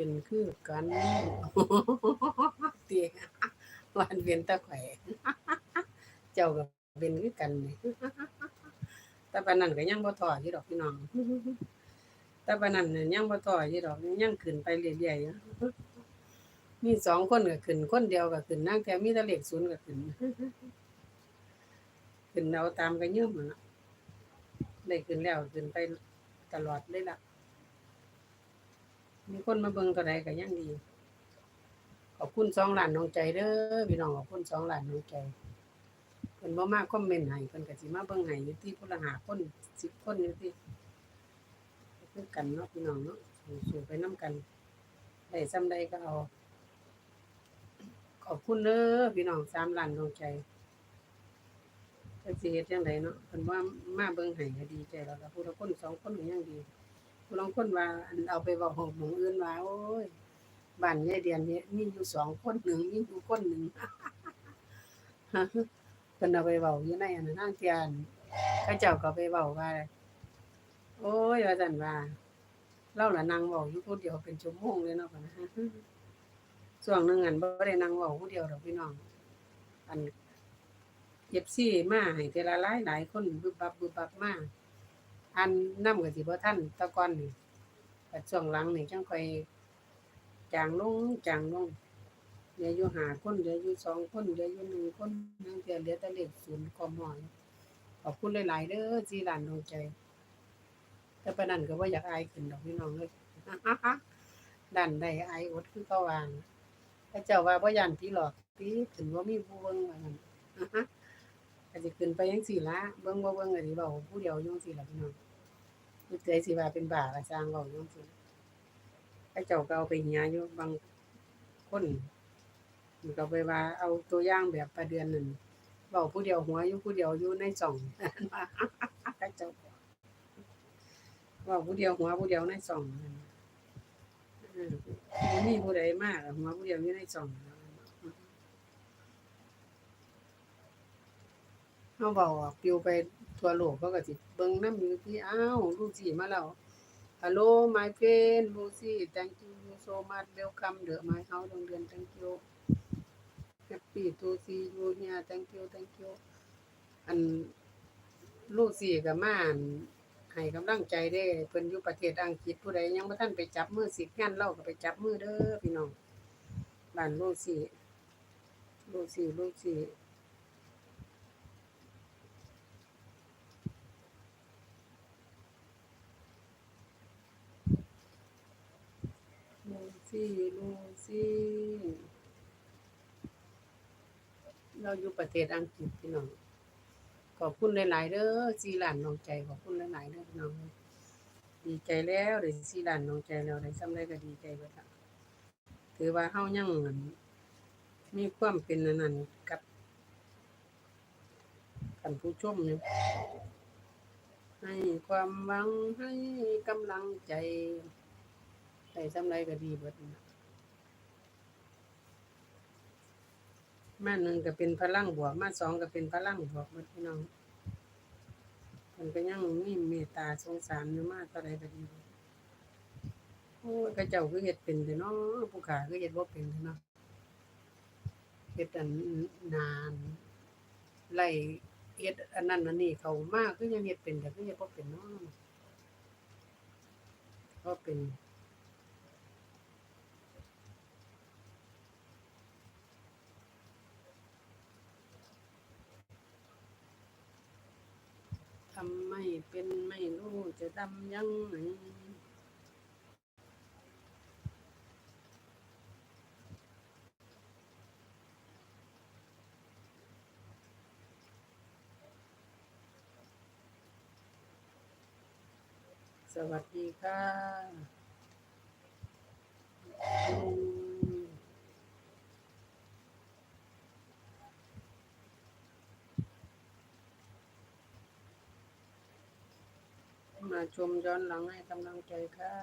เป็นคือกันเตียวันเป็นตะไคร่เจ้าก็เป็นคือกันนี่แต่ปานนั้นก็ยังบ่ท้อยู่ดอกพี่น้องแต่ปานนั้นน่ะยังบ่ท้อยู่ดอกยังขึ้นไปเรื่อยๆมีสองคนก็ขึ้นคนเดียวก็ขึ้นนางแถวมีต่เลขศูนย์ก็ขึ้นขึ้นเอาตามกันเยืมนั่นล่ะได้ขึ้นแล้วขึ้นไปตลอดเลยล่ะ มีคนมาเบิ่งก็ได้ก็ยังดี ขอบคุณสองหลานน้องใจเด้อพี่น้องขอบคุณสองหลานน้องใจเพิ่นบ่มาคอมเมนต์ให้เพิ่นก็สิมาเบิ่งให้อยู่ที่ผู้ละหาคน10คนอยู่ที่คือกันเนาะพี่น้องเนาะสู้ๆไปนํกันได้ซำใดก็เอา ขอบคุณเด้อพี่น้องสามล้านน้องใจจักสิเฮ็ดจังไดเนาะเพิ่นว่ามาเบิ่งให้ก็ดีใจแล้วล่ะผู้ละคนสองคนก็ยังดี ลางคนว่าอันเอาไปเว้าหอกหมองอื่นว่าโอ้ยบ้านยายเดียนเนี่ยมีอยู่สองคนหนึ่งมีอยู่คนหนึ่งเพิ่นเอาไปเว้าอยู่ในอันนั้นทางเที่ยนเขาเจ้าก็ไปเว้าว่า โอ้ยว่าซั่นว่าเราล่ะนั่งเว้าอยู่ผู้เดียวเป็นชั่วโมงเลยเนาะนะช่วงหนึงอันบ่ได้นั่งเว้าผู้เดียวดอกพี่น้อง อัน FC มาให้เทละหลายหลายคนบึบบับบึบบับมา อันน้ำก็สิบ่ทันตะก่อนนี่แต่ช่วงหลังนี่จังค่อยจางลงจางลงเหลืออยู่หาคนเหลืออยู่สองคนเหลืออยู่หนึ่งคนนั่งเทื่อเหลือแต่เลขศูนย์กมอยขอบคุณหลายๆเด้อที่หลานดวงใจ แต่ปานนั้นก็บ่อยากอายขึ้นดอกพี่น้องเอ้ยดันได้อายอดคือเขาว่านะพระเจ้าว่าบ่ย่านผีหลอกผีขึ้นบ่มีผู้เบิ่งว่าซั่นก็สิขึ้นไปจังซี่ละเบิ่งบ่เบิ่งก็สิเว้าผู้เดียวยังซี่ละพี่น้อง นึกใจสิว่าเป็นบาก็สร้างเว้าจังซี่พระเจ้าก็เอาไปเหียอยู่บางคนมันก็ไปว่าเอาตัวอย่างแบบประเดือนหนั่นเว้าผู้เดียวหัวอยู่ผู้เดียวอยู่ในช่องพระเจ้าบอกเว้าผู้เดียวหัวผู้เดียวในช่องนั่นเออบ่มีผู้ใดมากหัวผู้เดียวอยู่ในช่อง เฮาเว้าออกปลิวไปทั่วโลกเขาก็สิเบิ่งนำอยู่ที่อ้าวลูกสิมาแล้ว Hello my friend Lucy thank you so much welcome the my house โรงเรียน thank you happy to see you here thank you thank you อันลูกสิก็มานให้กำลังใจเด้เพิ่นอยู่ประเทศอังกฤษผู้ใดยังบ่ทันไปจับมือสิงานเราก็ไปจับมือเด้อพี่น้องบ้านลูกสิลูกสิลูกสิ ลู ซี่ลูซี่เราอยู่ประเทศอังกฤษพี่น้องขอบคุณหลายๆเด้อซีหลานน้องใจขอบคุณหลายๆเด้อพี่น้องดีใจแล้วได้ซีหลานน้องใจแล้วได้ซ้ำได้ก็ดีใจเบิดละถือว่าเฮายังอั่นมีความเป็นอันนั้นกับกันผู้ชมอยู่ให้ความหวังให้กำลังใจ ใส่ซ้ำไรก็ดีเบิดนั่นล่ะมาหนึ่งก็เป็นพลังบวก มาสองก็เป็นพลังบวกเบิดพี่น้องมันก็ยังมีเมตตาสงสารอยู่มากเท่าไรก็ดีโอ้ยก็เจ้าคือเฮ็ดเป็นแต่เนาะผู้ขาคือเฮ็ดบ่เป็นแต่เนาะเฮ็ดอันนานไล่เฮ็ดอันนั้นอันนี้เขามากคือยังเฮ็ดเป็นแต่คือเฮ็ดบ่เป็นเนาะบ่เป็น ทำ ไม่เป็นไม่รู้จะทำยังไงสวัสดีค่ะ มาชมย้อนหลังให้กำลังใจค่ะ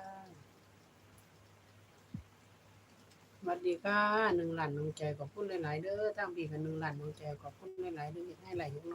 สวัสดีค่ะหนึ่งหลันน้องใจขอบคุณหลายๆเด้อทั้งพี่กับหนึ่งหลันน้องใจขอบคุณหลายๆเด้อให้หลายยก